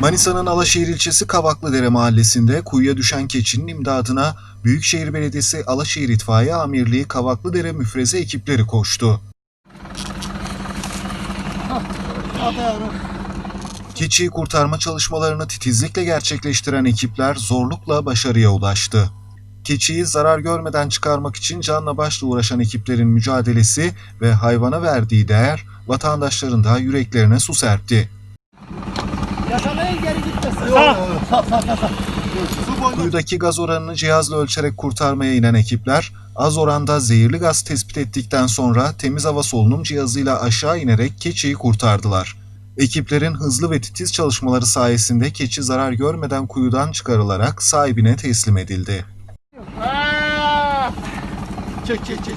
Manisa'nın Alaşehir ilçesi Kavaklıdere mahallesinde kuyuya düşen keçinin imdadına Büyükşehir Belediyesi Alaşehir İtfaiye Amirliği Kavaklıdere müfreze ekipleri koştu. Keçiyi kurtarma çalışmalarını titizlikle gerçekleştiren ekipler zorlukla başarıya ulaştı. Keçiyi zarar görmeden çıkarmak için canla başla uğraşan ekiplerin mücadelesi ve hayvana verdiği değer vatandaşların da yüreklerine su serpti. Yakalayın geri gitmesin. Sağ. Sağ sağ sağ. sağ. Kuyudaki gaz oranını cihazla ölçerek kurtarmaya inen ekipler az oranda zehirli gaz tespit ettikten sonra temiz hava solunum cihazıyla aşağı inerek keçiyi kurtardılar. Ekiplerin hızlı ve titiz çalışmaları sayesinde keçi zarar görmeden kuyudan çıkarılarak sahibine teslim edildi. Çek çek çek.